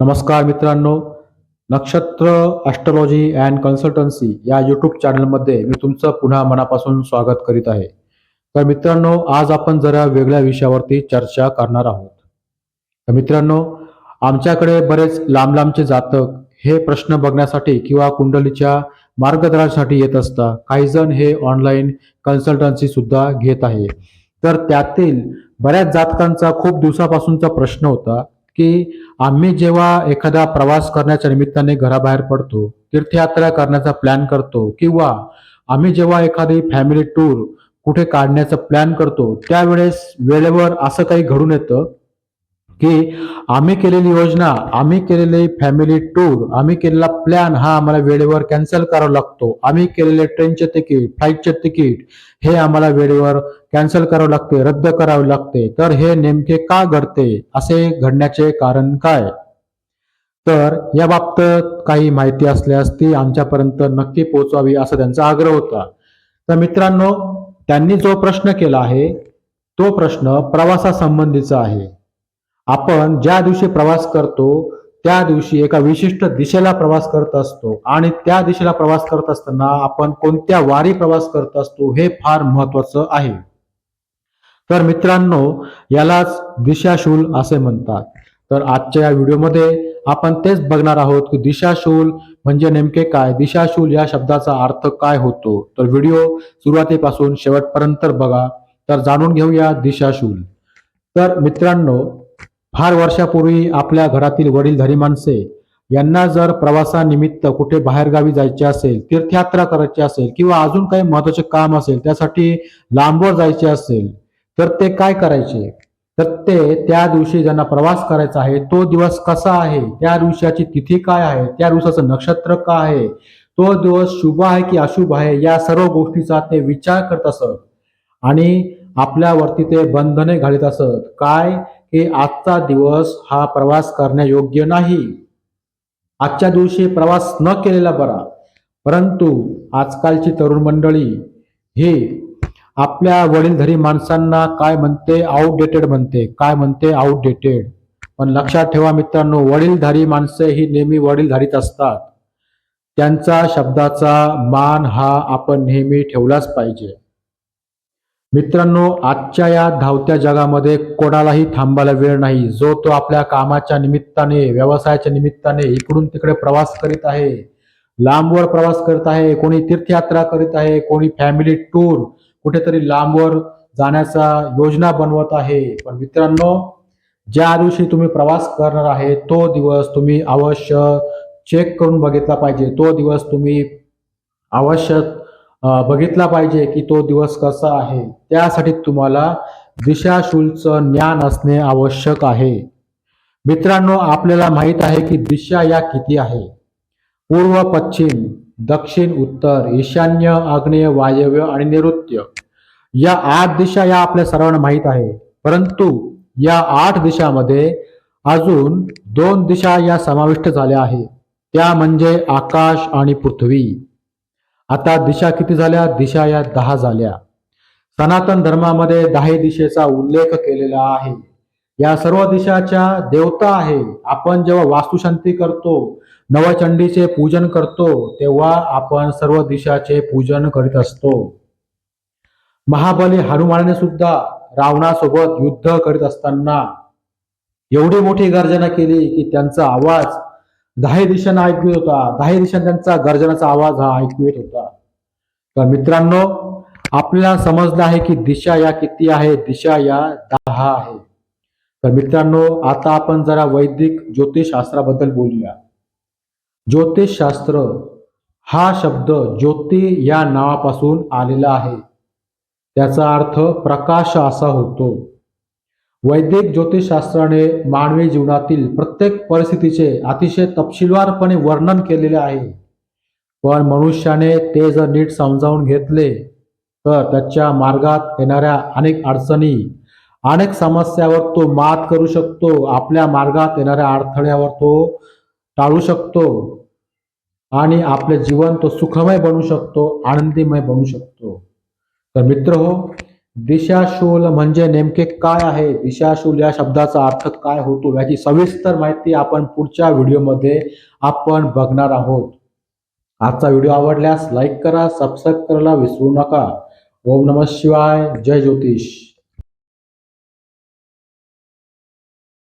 नमस्कार मित्रांनो Nakshatra astrology and consultancy या यूट्यूब चॅनलमध्ये मी तुमचं पुन्हा मनापासून स्वागत करीत आहे. तर मित्रांनो आज आपण जरा वेगळ्या विषयावरती चर्चा करणार आहोत. तर मित्रांनो आमच्याकडे बरेच लांब लांबचे जातक हे प्रश्न बघण्यासाठी किंवा कुंडलीच्या मार्गदर्शनासाठी येत असता काही जण हे ऑनलाईन कन्सल्टन्सी सुद्धा घेत आहे. तर त्यातील बऱ्याच जातकांचा खूप दिवसापासूनचा प्रश्न होता की आम्ही जेव्हा एखादा प्रवास करण्याच्या निमित्ताने घराबाहेर पडतो तीर्थयात्रा करण्याचा प्लॅन करतो किंवा आम्ही जेव्हा एखादी फॅमिली टूर कुठे काढण्याचा प्लॅन करतो त्यावेळेस वेळेवर असं काही घडून येतं? की आम्ही केलेली योजना आम्ही केलेली फॅमिली टूर आम्ही केलेला प्लॅन हा आम्हाला वेळेवर कॅन्सल करावा लागतो. आम्ही केलेले ट्रेनचे तिकीट फ्लाईटचे तिकीट हे आम्हाला वेळेवर कॅन्सल करावं लागते रद्द करावे लागते. तर हे नेमके का घडते? असे घडण्याचे कारण काय? तर या काही माहिती असल्यास ती आमच्यापर्यंत नक्की पोहोचवावी असा त्यांचा आग्रह होता. तर मित्रांनो त्यांनी जो प्रश्न केला आहे तो प्रश्न प्रवासासंबंधीचा आहे. आपण ज्या दिवशी प्रवास करतो त्या दिवशी एका विशिष्ट दिशेला प्रवास करत असतो. आणि त्या दिशेला प्रवास करत असताना आपण कोणत्या वारी प्रवास करत असतो हे फार महत्वाचं आहे. तर मित्रांनो यालाच दिशाशूल असे म्हणतात. तर आजच्या या व्हिडिओमध्ये आपण तेच बघणार आहोत की दिशाशूल म्हणजे नेमके काय? दिशाशूल या शब्दाचा अर्थ काय होतो? तर व्हिडिओ सुरुवातीपासून शेवटपर्यंत बघा. तर जाणून घेऊया दिशाशूल. तर मित्रांनो फार वर्षापूर्वी आपल्या घरातील वडीलधारी माणसे यांना जर प्रवासानिमित्त कुठे बाहेरगावी जायचे असेल तीर्थयात्रा करायची असेल किंवा अजून काही महत्त्वाचे काम असेल त्यासाठी लांबवर जायचे असेल तर ते काय करायचे? तर ते त्या दिवशी ज्यांना प्रवास करायचा आहे तो दिवस कसा आहे त्या दिवसाची तिथी काय आहे त्या दिवसाचं नक्षत्र काय आहे तो दिवस शुभ आहे की अशुभ आहे या सर्व गोष्टीचा ते विचार करत असत आणि आपल्यावरती ते बंधने घालीत असत. काय? की आजचा दिवस हा प्रवास करण्यायोग्य नाही. आजच्या दिवशी प्रवास न केलेला बरा परंतु आजकालची तरुण मंडळी हे आपल्या वडीलधारी माणसांना काय म्हणते? आउटडेटेड म्हणते. काय म्हणते? आउटडेटेड पण लक्षात ठेवा मित्रांनो वडीलधारी माणसे ही नेहमी वडीलधारीत असतात. त्यांचा शब्दाचा मान हा आपण नेहमी ठेवलाच पाहिजे. मित्रांनो आजच्या या धावत्या जगामध्ये कोणालाही थांबायला वेळ नाही. जो तो आपल्या कामाच्या निमित्ताने व्यवसायाच्या निमित्ताने इकडून तिकडे प्रवास करीत आहे लांबवर प्रवास करत आहे कोणी तीर्थयात्रा करीत आहे कोणी फॅमिली टूर कुठेतरी लांबवर जाण्याचा योजना बनवत आहे. पण मित्रांनो ज्या दिवशी तुम्ही प्रवास करणार आहे तो दिवस तुम्ही अवश्य चेक करून बघितला पाहिजे. तो दिवस तुम्ही अवश्य बघितला पाहिजे की तो दिवस कसा आहे. त्यासाठी तुम्हाला दिशाशूलचं ज्ञान असणे आवश्यक आहे. मित्रांनो आपल्याला माहीत आहे की दिशा या किती आहे. पूर्व पश्चिम दक्षिण उत्तर ईशान्य आग्नेय वायव्य आणि नैऋत्य या आठ दिशा या आपल्या सर्वांना माहीत आहे. परंतु या आठ दिशामध्ये अजून दोन दिशा या समाविष्ट झाल्या आहेत. त्या म्हणजे आकाश आणि पृथ्वी. आता दिशा किती झाल्या? दिशा या दहा झाल्या. सनातन धर्मामध्ये दहा दिशेचा उल्लेख केलेला आहे. या सर्व दिशाच्या देवता आहे. आपण जेव्हा वास्तुशांती करतो नवचंडीचे पूजन करतो तेव्हा आपण सर्व दिशाचे पूजन करीत असतो. महाबली हनुमानाने सुद्धा रावणासोबत युद्ध करीत असताना एवढी मोठी गर्जना केली की त्यांचा आवाज दहा दिशांना ऐकू येत होता. दहा दिशांना त्यांचा गर्जनाचा आवाज हा ऐकू येत होता. तर मित्रांनो आपल्याला समजलं आहे की दिशा या किती आहे? दिशा या दहा आहे. तर मित्रांनो आता आपण जरा वैदिक ज्योतिषशास्त्राबद्दल बोलूया. ज्योतिषशास्त्र हा शब्द ज्योती या नावापासून आलेला आहे. त्याचा अर्थ प्रकाश असा होतो. वैदिक ज्योतिषशास्त्राने मानवी जीवनातील प्रत्येक परिस्थितीचे अतिशय तपशीलवारपणे वर्णन केलेले आहे. पण मनुष्याने ते जर नीट समजावून घेतले तर त्याच्या मार्गात येणाऱ्या अनेक अडचणी अनेक समस्यावर तो मात करू शकतो आपल्या मार्गात येणाऱ्या अडथळ्यावर तो टाळू शकतो आणि आपले जीवन तो सुखमय बनू शकतो आनंदीमय बनवू शकतो. तर मित्र हो दिशाशूल म्हणजे नेमके काय आहे? दिशाशूल या शब्दाचा अर्थ काय होतो? याची सविस्तर माहिती आपण पुढच्या व्हिडिओमध्ये आपण बघणार आहोत. आजचा व्हिडिओ आवडल्यास लाईक करा सबस्क्राईब करायला विसरू नका. ओम नम शिवाय. जय ज्योतिष.